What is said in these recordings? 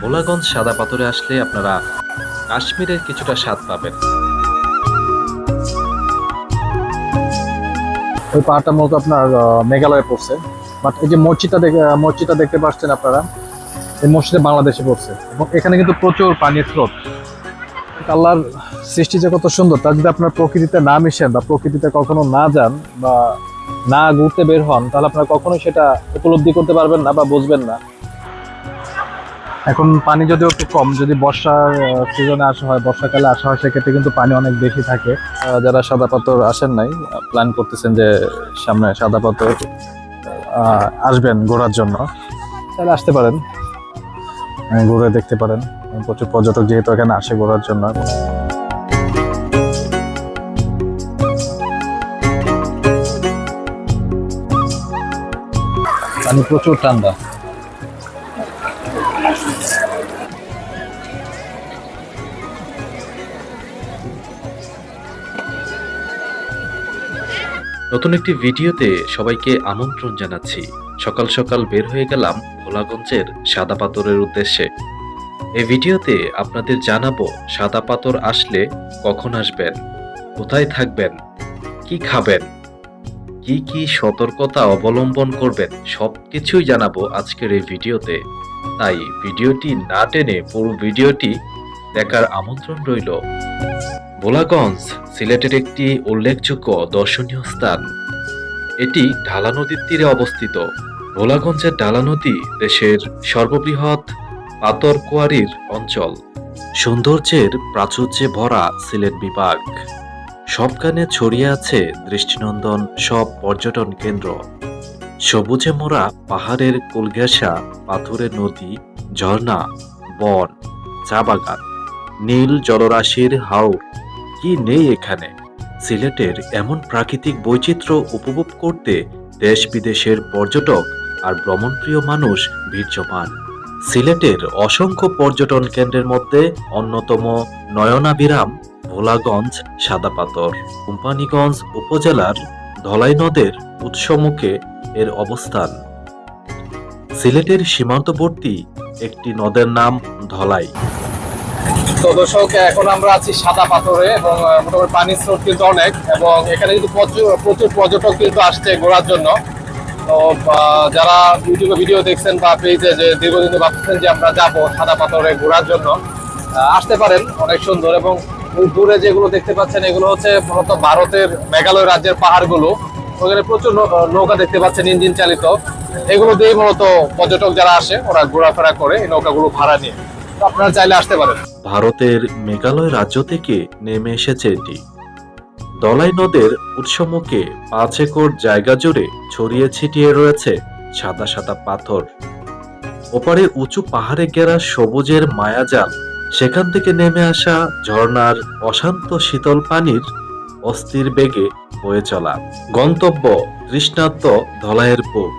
ভোলাগঞ্জ সাদা পাথরে আসলে আপনারা কাশ্মীরের কিছুটা স্বাদ পাবেন। ওই পাহাড়টা মূলত আপনার মেঘালয়ে পড়ছে। বাট এই যে মসজিদটা দেখে মসজিদটা দেখতে পাচ্ছেন আপনারা, এই মসজিদে বাংলাদেশে পড়ছে। এবং এখানে কিন্তু প্রচুর পানির স্রোত। আল্লাহর সৃষ্টি যে কত সুন্দর, তা যদি আপনার প্রকৃতিতে না মিশেন বা প্রকৃতিতে কখনো না যান বা না ঘুরতে বের হন, তাহলে আপনারা কখনোই সেটা উপলব্ধি করতে পারবেন না বা বুঝবেন না। এখন পানি যদিও একটু কম যদি বর্ষার সিজনে আসা হয় বর্ষাকালে আসা হয় সেক্ষেত্রে কিন্তু পানি অনেক বেশি থাকে। যারা সাদা পাথর আসেন নাই প্ল্যান করতেছেন যে সামনে সাদা পাথর আসবেন ঘোরার জন্য। তাহলে আসতে পারেন। ঘুরে দেখতে পারেন। প্রচুর পর্যটক যেহেতু এখানে আসে ঘোরার জন্য। পানি প্রচুর ঠান্ডা। নতুন একটি ভিডিওতে সবাইকে আমন্ত্রণ জানাচ্ছি। সকাল সকাল বের হয়ে গেলাম ভোলাগঞ্জের সাদা পাথরের উদ্দেশ্যে। এই ভিডিওতে আপনাদের জানাব, সাদা পাথর আসলে কখন আসবেন, কোথায় থাকবেন, কি খাবেন, কি কি সতর্কতা অবলম্বন করবেন, সবকিছুই জানাব আজকের এই ভিডিওতে। তাই ভিডিওটি না টেনে পুরো ভিডিওটি দেখার আমন্ত্রণ রইল। ভোলাগঞ্জ সিলেটের একটি উল্লেখযোগ্য দর্শনীয় স্থান। এটি ঢালা নদীর তীরে অবস্থিত। ভোলাগঞ্জের ঢালা নদী দেশের সর্ববৃহৎ পাতর কোয়ারির অঞ্চল। সৌন্দর্যের প্রাচুর্যে ভরা সিলেট বিভাগ। সব সবখানে ছড়িয়ে আছে দৃষ্টিনন্দন সব পর্যটন কেন্দ্র। সবুজে মোড়া পাহাড়ের কুলঘেঁষা, পাথুরে নদী, ঝর্ণা, বন, চা বাগান, নীল জলরাশির হাওর কি নেই এখানে? সিলেটের এমন প্রাকৃতিক বৈচিত্র্য উপভোগ করতে দেশ বিদেশের পর্যটক আর ভ্রমণপ্রিয় মানুষ ভিড় জমান সিলেটের অসংখ্য পর্যটন কেন্দ্রের মধ্যে অন্যতম নয়নাবিরাম ভোলাগঞ্জ সাদাপাথর কোম্পানিগঞ্জ উপজেলার ধলাই নদের উৎসমুখে এর অবস্থান। সিলেটের সীমান্তবর্তী একটি নদের নাম ধলাই। তো দর্শক, এখন আমরা আছি সাদা পাথরে এবং মোটামুটি পানির স্রোত কিন্তু অনেক এবং এখানে কিন্তু প্রচুর প্রচুর পর্যটক কিন্তু আসছে ঘোরার জন্য। তো যারা ইউটিউবে ভিডিও দেখছেন বা পেজে যে দীর্ঘদিন ভাবছেন যে আমরা যাব সাদা পাথরে ঘোরার জন্য আসতে পারেন, অনেক সুন্দর এবং দূরে যেগুলো দেখতে পাচ্ছেন, এগুলো হচ্ছে মূলত ভারতের মেঘালয় রাজ্যের পাহাড়গুলো। ওখানে প্রচুর নৌকা দেখতে পাচ্ছেন ইঞ্জিন চালিত। এগুলো দিয়ে মূলত পর্যটক যারা আসে, ওরা ঘোরাফেরা করে এই নৌকাগুলো ভাড়া নিয়ে। আপনারা চাইলে আসতে পারেন। ভারতের মেঘালয় রাজ্য থেকে নেমে এসেছে এটি। দলাই নদের উৎসমুখে পাঁচ একর জায়গা জুড়ে ছড়িয়ে ছিটিয়ে রয়েছে সাদা সাদা পাথর। ওপারে উঁচু পাহাড়ে ঘেরা সবুজের মায়াজাল, সেখান থেকে নেমে আসা ঝর্ণার অশান্ত শীতল পানির অস্থির বেগে বয়ে চলা। গন্তব্য তৃষ্ণাত্ম ধলাইয়ের বুক।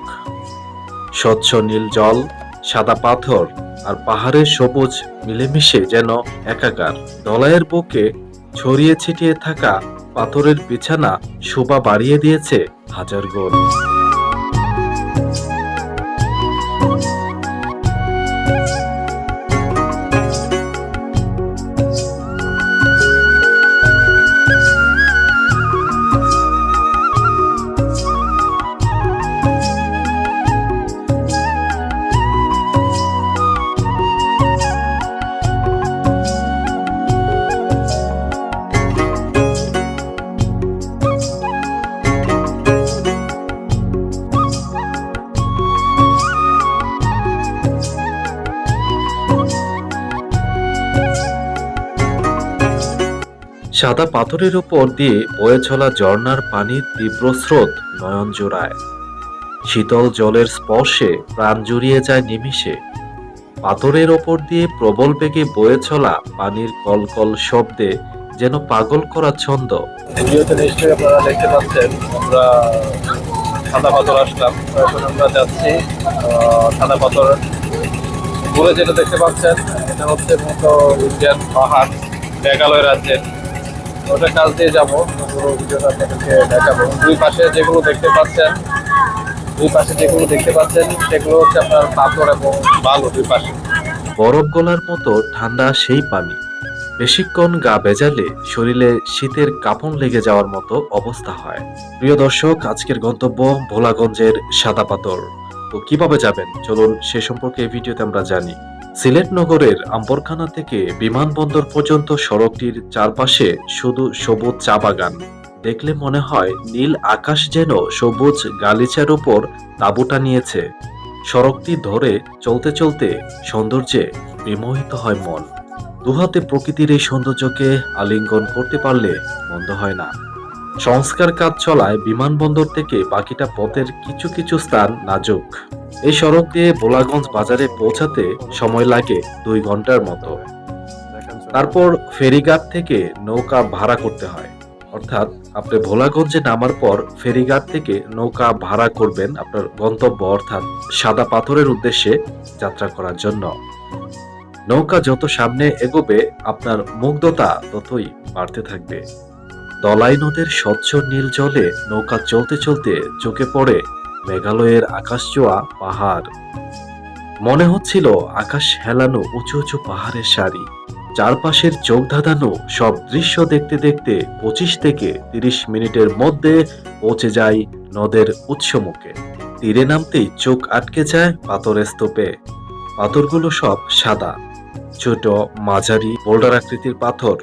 স্বচ্ছ নীল জল, সাদা পাথর আর পাহাড়ের সবুজ মিলেমিশে যেন একাকার। দলাইয়ের বুকে ছড়িয়ে ছিটিয়ে থাকা পাথরের বিছানা শোভা বাড়িয়ে দিয়েছে হাজার গুণ সাদা পাথরের উপর দিয়ে বয়ে চলা ঝর্ণার পানির তীব্র স্রোত নয়ন জোড়ায়। শীতল জলের স্পর্শে প্রাণ জুড়িয়ে যায় নিমিষে। পাথরের ওপর দিয়ে প্রবল বেগে বয়ে চলা পানির কলকল শব্দে যেন পাগল করা ছন্দ। ভিডিওতে নিশ্চয়ই আপনারা দেখতে পাচ্ছেন, আমরা সাদা পাথর আসলাম। এখন আমরা যাচ্ছি সাদা পাথর যেটা দেখতে পাচ্ছেন, এটা হচ্ছে মূলত ইন্ডিয়ান পাহাড়, মেঘালয় রাজ্যের ওটা কাজ দিয়ে যাব। পুরো ভিডিওটা আপনাদেরকে দেখাবো। দুই পাশে যেগুলো দেখতে পাচ্ছেন, দুই পাশে যেগুলো দেখতে পাচ্ছেন, সেগুলো হচ্ছে আপনার পাথর এবং বালু দুই পাশে। বরফ গলার মতো ঠান্ডা সেই পানি। বেশিক্ষণ গা ভেজালে শরীরে শীতের কাঁপন লেগে যাওয়ার মতো অবস্থা হয়। প্রিয় দর্শক, আজকের গন্তব্য ভোলাগঞ্জের সাদা পাথর। তো কীভাবে যাবেন? চলুন সে সম্পর্কে এই ভিডিওতে আমরা জানি। সিলেট নগরের আম্বরখানা থেকে বিমানবন্দর পর্যন্ত সড়কটির চারপাশে শুধু সবুজ চা বাগান। দেখলে মনে হয় নীল আকাশ যেন সবুজ গালিচার উপর তাঁবুটা নিয়েছে সড়কটি ধরে চলতে চলতে সৌন্দর্যে বিমোহিত হয় মন। দুহাতে প্রকৃতির এই সৌন্দর্যকে আলিঙ্গন করতে পারলে মন্দ হয় না। সংস্কার কাজ চলায় বিমানবন্দর থেকে বাকিটা পথের কিছু কিছু স্থান নাজুক। এই সড়ক দিয়ে ভোলাগঞ্জ বাজারে পৌঁছাতে সময় লাগে দুই ঘণ্টার মতো। তারপর ফেরিঘাট থেকে নৌকা ভাড়া করতে হয়। অর্থাৎ আপনি ভোলাগঞ্জে নামার পর ফেরিঘাট থেকে নৌকা ভাড়া করবেন আপনার গন্তব্য, অর্থাৎ সাদা পাথরের উদ্দেশ্যে যাত্রা করার জন্য। নৌকা যত সামনে এগোবে, আপনার মুগ্ধতা ততই বাড়তে থাকবে। দলাই নদের স্বচ্ছ নীল জলে নৌকা চলতে চলতে চোখে পড়ে মেঘালয়ের আকাশচোয়া পাহাড়। মনে হচ্ছিল আকাশ হেলানো উঁচু উঁচু পাহাড়ের সারি। চারপাশের চোখ ধাঁধানো সব দৃশ্য দেখতে দেখতে পঁচিশ থেকে তিরিশ মিনিটের মধ্যে পৌঁছে যায় নদের উৎসমুখে। তীরে নামতেই চোখ আটকে যায় পাথরের স্তূপে। পাথরগুলো সব সাদা। ছোট, মাঝারি, বোল্ডার আকৃতির পাথর।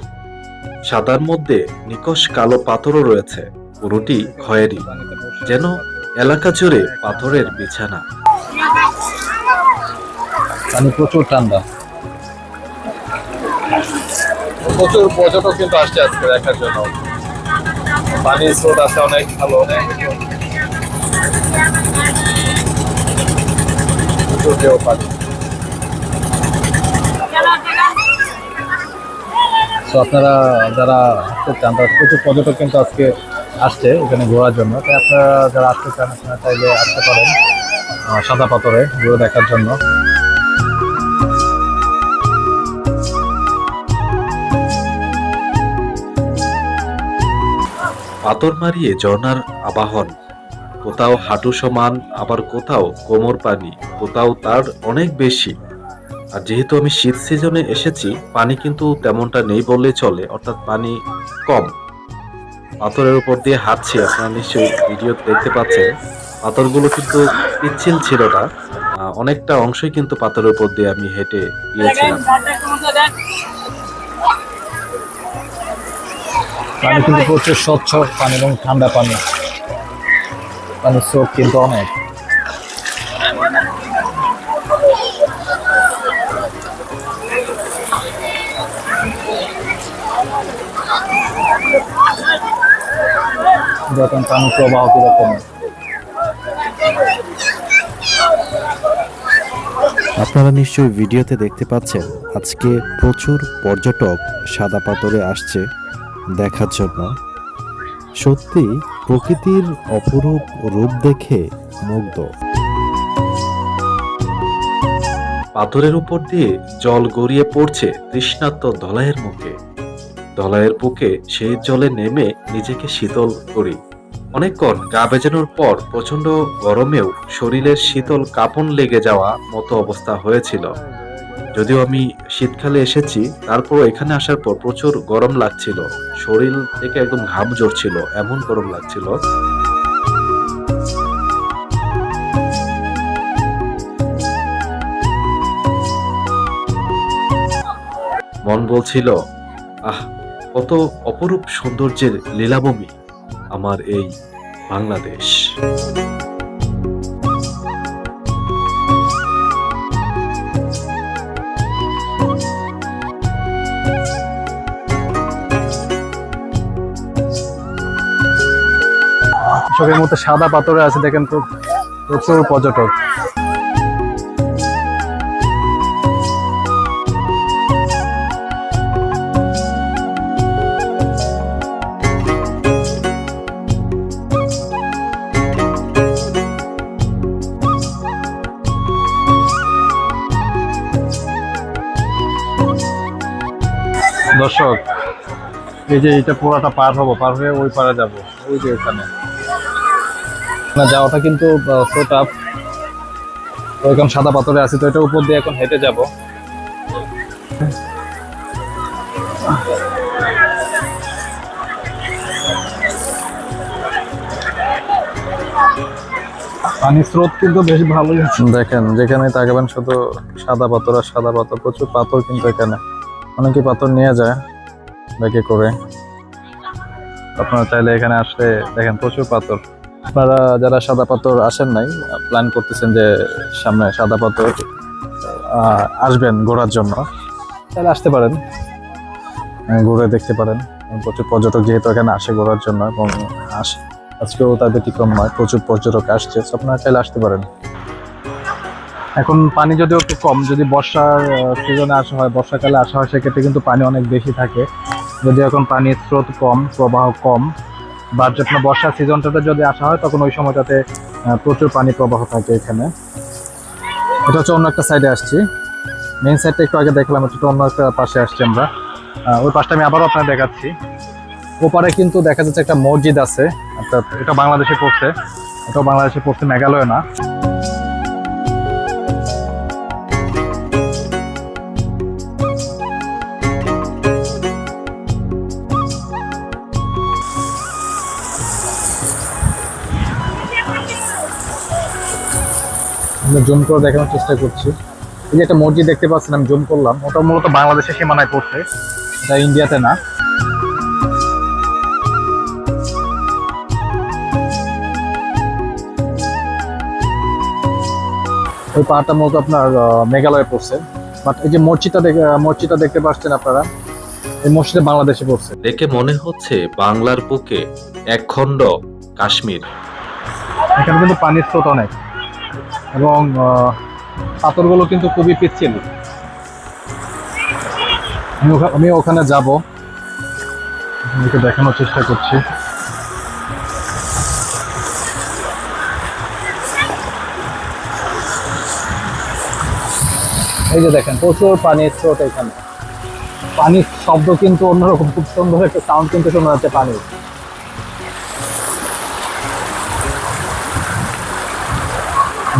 সাদার মধ্যে নিকশ কালো পাথরও রয়েছে। পুরোটি খয়েরি যেন এলাকা জুড়ে পাথরের বিছানা। পানি প্রচুর ঠান্ডা। প্রচুর পর্যটক কিন্তু আসছে আজকে দেখার জন্য। পানির স্রোত আছে অনেক, ভালো প্রচুর ঢেউ পানি আপনারা যারা আসতে চান, তারা প্রচুর পর্যটক কিন্তু আজকে আসছে এখানে ঘোরার জন্য। তাই আপনারা যারা আসতে চান, আপনারা চাইলে আসতে পারেন সাদা পাথরে ঘুরে দেখার জন্য। পাথর মারিয়ে ঝর্ণার আবাহন। কোথাও হাঁটু সমান, আবার কোথাও কোমর পানি, কোথাও তার অনেক বেশি। আর যেহেতু আমি শীত সিজনে এসেছি, পানি কিন্তু তেমনটা নেই বললে চলে, অর্থাৎ পানি কম। পাথরের উপর দিয়ে হাঁটছি, আপনারা নিশ্চয়ই ভিডিও দেখতে পাচ্ছেন। পাথরগুলো কিন্তু পিচ্ছিল ছিল না। অনেকটা অংশই কিন্তু পাথরের উপর দিয়ে আমি হেঁটে গিয়েছিলাম। পানি কিন্তু প্রচুর স্বচ্ছ পানি এবং ঠান্ডা পানি। পানির স্রোত কিন্তু অনেক। দেখেন পানির প্রবাহ কীরকম আপনারা নিশ্চয়ই ভিডিওতে দেখতে পাচ্ছেন আজকে প্রচুর পর্যটক সাদা পাথরে আসছে দেখার জন্য। সত্যি প্রকৃতির অপরূপ রূপ দেখে মুগ্ধ। পাথরের উপর দিয়ে জল গড়িয়ে পড়ছে তৃষ্ণাত্ম ধলাইয়ের মুখে। ধলাইয়ের বুকে সেই জলে নেমে নিজেকে শীতল করি। অনেকক্ষণ গা বেজানোর পর প্রচণ্ড গরমেও শরীরের শীতল কাঁপন লেগে যাওয়া মতো অবস্থা হয়েছিল। যদিও আমি শীতকালে এসেছি তারপর এখানে আসার পর প্রচুর গরম লাগছিল। শরীর থেকে একদম ঘাম ঝরছিল, এমন গরম লাগছিল। মন বলছিল কত অপরূপ সৌন্দর্যের লীলাভূমি আমার এই বাংলাদেশ। চোখের মধ্যে সাদা পাথরে আছে, দেখেন তো প্রচুর পর্যটক। এই যে এটা পুরাটা পার হব, পার হয়ে ওই পারে যাব, ওই যে ওখানে না, যাওয়াটা কিন্তু এখন সাদা পাথরে আছে, তো এটা উপর দিয়ে এখন হেঁটে যাব। পানির স্রোত কিন্তু বেশ ভালোই দেখেন যেখানে তাকাবেন শুধু সাদা পাথর আর সাদা পাথর, প্রচুর পাথর কিন্তু এখানে। অনেকে পাথর নিয়ে যায়। ব্যাগে করে? আপনারা চাইলে এখানে আসলে দেখেন প্রচুর পাথর। আপনারা যারা সাদা পাথর আসেন নাই প্ল্যান করতেছেন যে সামনে সাদা পাথর আসবেন ঘোরার জন্য, তাহলে আসতে পারেন। ঘুরে দেখতে পারেন। প্রচুর পর্যটক যেহেতু এখানে আসে ঘোরার জন্য এবং আসে, আজকেও তার ব্যতিক্রম নয়, প্রচুর পর্যটক আসছে আপনারা চাইলে আসতে পারেন। এখন পানি যদিও একটু কম, যদি বর্ষার সিজনে আসা হয়, বর্ষাকালে আসা হয়, সেক্ষেত্রে কিন্তু পানি অনেক বেশি থাকে। যদি এখন পানির স্রোত কম, প্রবাহ কম, বা যে আপনার বর্ষার সিজনটাতে যদি আসা হয়, তখন ওই সময়টাতে প্রচুর পানি প্রবাহ থাকে এখানে। এটা হচ্ছে অন্য একটা সাইডে আসছি। মেইন সাইডটা একটু আগে দেখলাম একটু অন্য একটা পাশে আসছি আমরা। ওই পাশটা আমি আবারও আপনার দেখাচ্ছি। ওপারে কিন্তু দেখা যাচ্ছে একটা মসজিদ আছে, অর্থাৎ এটা বাংলাদেশে পড়ছে। এটাও বাংলাদেশে পড়ছে, মেঘালয় না। জুম করে দেখানোর চেষ্টা করছি। এই যে একটা মসজিদ দেখতে পাচ্ছেন আমি জুম করলাম। ওটা মূলত বাংলাদেশের সীমানায় পড়ছে। এটা ইন্ডিয়াতে না। ওই পাহাড়টা মূলত আপনার মেঘালয়ে পড়ছে। বাট এই যে মসজিদটা দেখে- মসজিদটা দেখতে পাচ্ছেন আপনারা এই মসজিদে বাংলাদেশে পড়ছে। দেখে মনে হচ্ছে বাংলার বুকে একখণ্ড কাশ্মীর। এখানে কিন্তু পানির স্রোত অনেক। এবং পাথরগুলো কিন্তু খুবই পিচ্ছিল। আমি ওখা- আমি ওখানে যাব। আপনাদেরকে দেখানোর চেষ্টা করছি। এই যে দেখেন, প্রচুর পানির স্রোত এখানে। পানির শব্দ কিন্তু অন্যরকম, খুব সুন্দর একটা সাউন্ড কিন্তু শোনা যাচ্ছে পানির।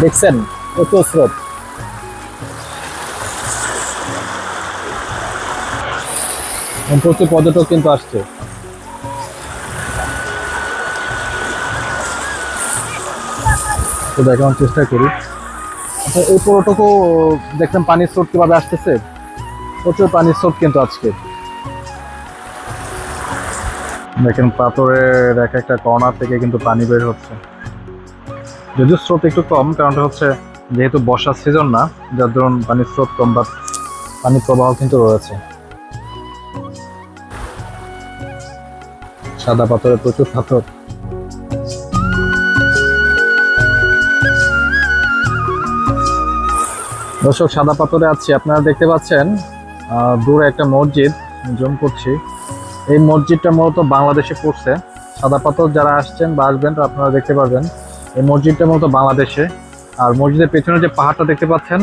দেখছেন, প্রচুর স্রোত। প্রচুর পর্যটক কিন্তু আসছে। তো চেষ্টা করি। আচ্ছা এই পুরোটুকু দেখলাম পানির স্রোত কীভাবে আসতেছে? প্রচুর পানির স্রোত কিন্তু আজকে। দেখেন, পাথরের এক একটা কর্নার থেকে কিন্তু পানি বের হচ্ছে। যদিও স্রোত একটু কম, কারণটা হচ্ছে যেহেতু বর্ষার সিজন না, যার ধরুন পানির স্রোত কম বা পানির প্রবাহ কিন্তু রয়েছে। সাদা পাথরে প্রচুর পাথর। দর্শক, সাদা পাথরে আছি। আপনারা দেখতে পাচ্ছেন দূরে একটা মসজিদ জুম করছি। এই মসজিদটা মূলত বাংলাদেশে পড়ছে। সাদা পাথর যারা আসছেন বা আসবেন আপনারা দেখতে পারবেন। এই মসজিদটা মূলত বাংলাদেশে। আর মসজিদের পেছনে যে পাহাড়টা দেখতে পাচ্ছেন,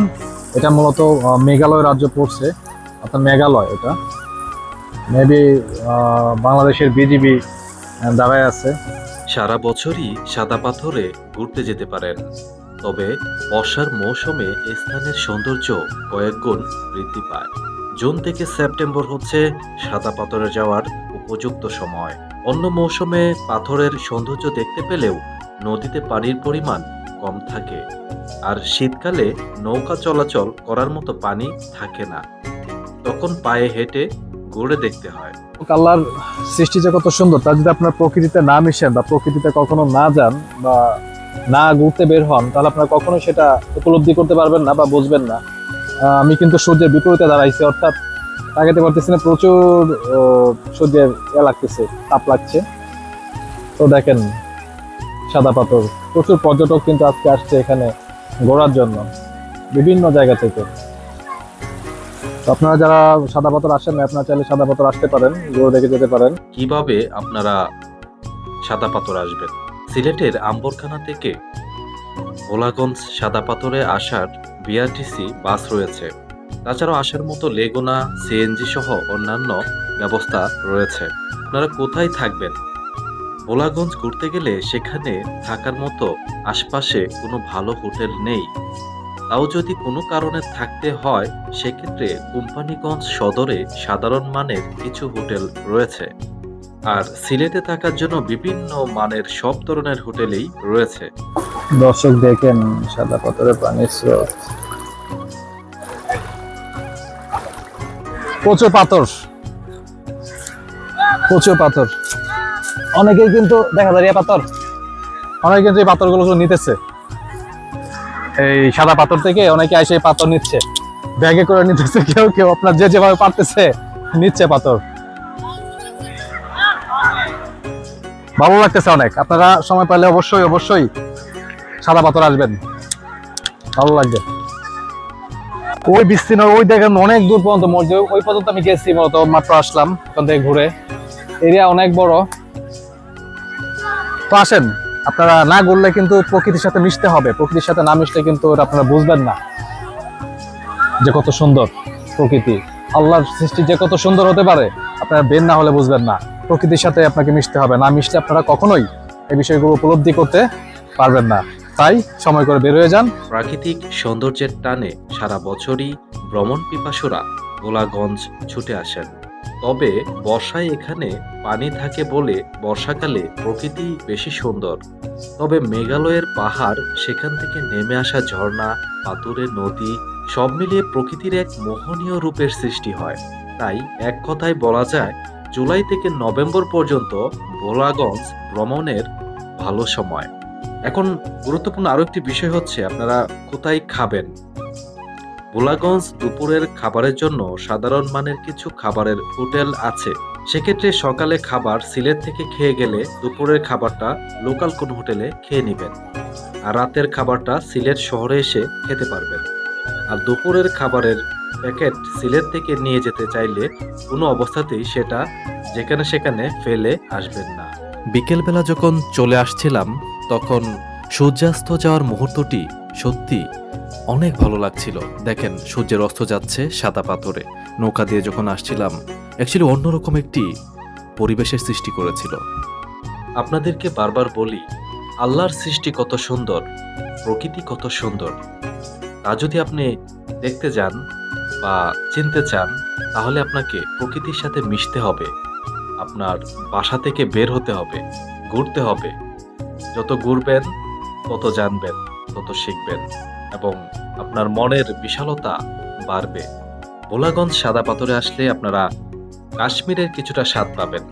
এটা মূলত মেঘালয় রাজ্য পড়ছে। অর্থাৎ মেঘালয় এটা। মেবি বাংলাদেশের বিজিবি দাঁড়ায় আছে। সারা বছরই সাদা পাথরে ঘুরতে যেতে পারেন। তবে বর্ষার মৌসুমে স্থানের সৌন্দর্য কয়েক গুণ বৃদ্ধি পায়। জুন থেকে সেপ্টেম্বর হচ্ছে সাদা পাথরে যাওয়ার উপযুক্ত সময়। অন্য মৌসুমে পাথরের সৌন্দর্য দেখতে পেলেও নদীতে পানির পরিমাণ কম থাকে। আর শীতকালে নৌকা চলাচল করার মতো পানি থাকে না। তখন পায়ে হেঁটে ঘুরে দেখতে হয়। আল্লাহর সৃষ্টি যে কত সুন্দর, তা যদি আপনার প্রকৃতিতে না মিশেন বা প্রকৃতিতে কখনো না যান বা না ঘুরতে বের হন, তাহলে আপনারা কখনো সেটা উপলব্ধি করতে পারবেন না বা বুঝবেন না। আমি কিন্তু সূর্যের বিপরীতে দাঁড়াইছি, অর্থাৎ তাকাতে পারতেছি না, প্রচুর সূর্যের ইয়ে লাগতেছে, তাপ লাগছে। তো দেখেন সাদা পাথর। প্রচুর পর্যটক কিন্তু আজকে আসছে এখানে ঘোরার জন্য, বিভিন্ন জায়গা থেকে। আপনারা যারা সাদা পাথর আসেন না আপনারা চাইলে সাদা পাথর আসতে পারেন, ঘুরে দেখে যেতে পারেন। কীভাবে আপনারা সাদা পাথর আসবেন? সিলেটের আম্বরখানা থেকে ভোলাগঞ্জ সাদা পাথরে আসার বিআরটিসি বাস রয়েছে। তাছাড়াও আসার মতো লেগুনা সিএনজি সহ অন্যান্য ব্যবস্থা রয়েছে। আপনারা কোথায় থাকবেন? ভোলাগঞ্জ ঘুরতে গেলে সেখানে থাকার মতো আশপাশে কোনো ভালো হোটেল নেই। তাও যদি কোনো কারণে থাকতে হয়, সেক্ষেত্রে কোম্পানিগঞ্জ সদরে সাধারণ মানের কিছু হোটেল রয়েছে। আর সিলেটে থাকার জন্য বিভিন্ন মানের সব ধরনের হোটেলেই রয়েছে। দর্শক দেখেন, সাদা পাথরের পানির স্রোত। প্রচুর পাথর। প্রচুর পাথর। অনেকেই কিন্তু দেখা যায় এই পাথর। অনেকে কিন্তু এই পাথরগুলো নিতেছে। এই সাদা পাথর থেকে অনেকে এসে পাথর নিচ্ছে। ব্যাগে করে নিতেছে কেউ কেউ আপনার যে যেভাবে পারতেছে নিচ্ছে পাথর। ভালো লাগতেছে অনেক। আপনারা সময় পাইলে অবশ্যই অবশ্যই সাদা পাথর আসবেন। ভালো লাগবে। ওই বিস্তীর্ণ ওই দেখেন অনেক দূর পর্যন্ত মসজিদ। ওই পর্যন্ত আমি গেছি মূলত মাত্র আসলাম ওখান থেকে ঘুরে। এরিয়া অনেক বড়। তো আসেন, আপনারা না ঘুরলে কিন্তু প্রকৃতির সাথে মিশতে হবে। প্রকৃতির সাথে না মিশলে কিন্তু আপনারা বুঝবেন না। যে কত সুন্দর প্রকৃতি। আল্লাহর সৃষ্টি যে কত সুন্দর হতে পারে, আপনারা বের না হলে বুঝবেন না। প্রকৃতির সাথে আপনাকে মিশতে হবে। না মিশলে আপনারা কখনোই এই বিষয়গুলো উপলব্ধি করতে পারবেন না। তাই সময় করে বের হয়ে যান। প্রাকৃতিক সৌন্দর্যের টানে সারা বছরই ভ্রমণ পিপাসুরা গোলাগঞ্জ ছুটে আসেন। তবে বর্ষায় এখানে পানি থাকে বলে বর্ষাকালে প্রকৃতি বেশি সুন্দর। তবে মেঘালয়ের পাহাড় সেখান থেকে নেমে আসা ঝর্ণা, পাথুরে নদী সব মিলিয়ে প্রকৃতির এক মোহনীয় রূপের সৃষ্টি হয়। তাই এক কথায় বলা যায়, জুলাই থেকে নভেম্বর পর্যন্ত ভোলাগঞ্জ ভ্রমণের ভালো সময়। এখন গুরুত্বপূর্ণ আরও একটি বিষয় হচ্ছে, আপনারা কোথায় খাবেন? ভোলাগঞ্জ দুপুরের খাবারের জন্য সাধারণ মানের কিছু খাবারের হোটেল আছে। সেক্ষেত্রে সকালে খাবার সিলেট থেকে খেয়ে গেলে দুপুরের খাবারটা লোকাল কোন হোটেলে খেয়ে নেবেন। আর রাতের খাবারটা সিলেট শহরে এসে খেতে পারবেন। আর দুপুরের খাবারের প্যাকেট সিলেট থেকে নিয়ে যেতে চাইলে কোনো অবস্থাতেই সেটা যেখানে সেখানে ফেলে আসবেন না। বিকেলবেলা যখন চলে আসছিলাম, তখন সূর্যাস্ত যাওয়ার মুহূর্তটি সত্যি অনেক ভালো লাগছিল। দেখেন, সূর্যের অস্ত যাচ্ছে সাদা পাথরে। নৌকা দিয়ে যখন আসছিলাম অ্যাকচুয়ালি অন্যরকম একটি পরিবেশের সৃষ্টি করেছিল। আপনাদেরকে বারবার বলি, আল্লাহর সৃষ্টি কত সুন্দর, প্রকৃতি কত সুন্দর। তা যদি আপনি দেখতে যান বা চিনতে চান, তাহলে আপনাকে প্রকৃতির সাথে মিশতে হবে। আপনার বাসা থেকে বের হতে হবে, ঘুরতে হবে। যত ঘুরবেন, তত জানবেন, তত শিখবেন। এবং আপনার মনের বিশালতা বাড়বে। ভোলাগঞ্জ সাদা পাথরে আসলে আপনারা কাশ্মীরের কিছুটা স্বাদ পাবেন।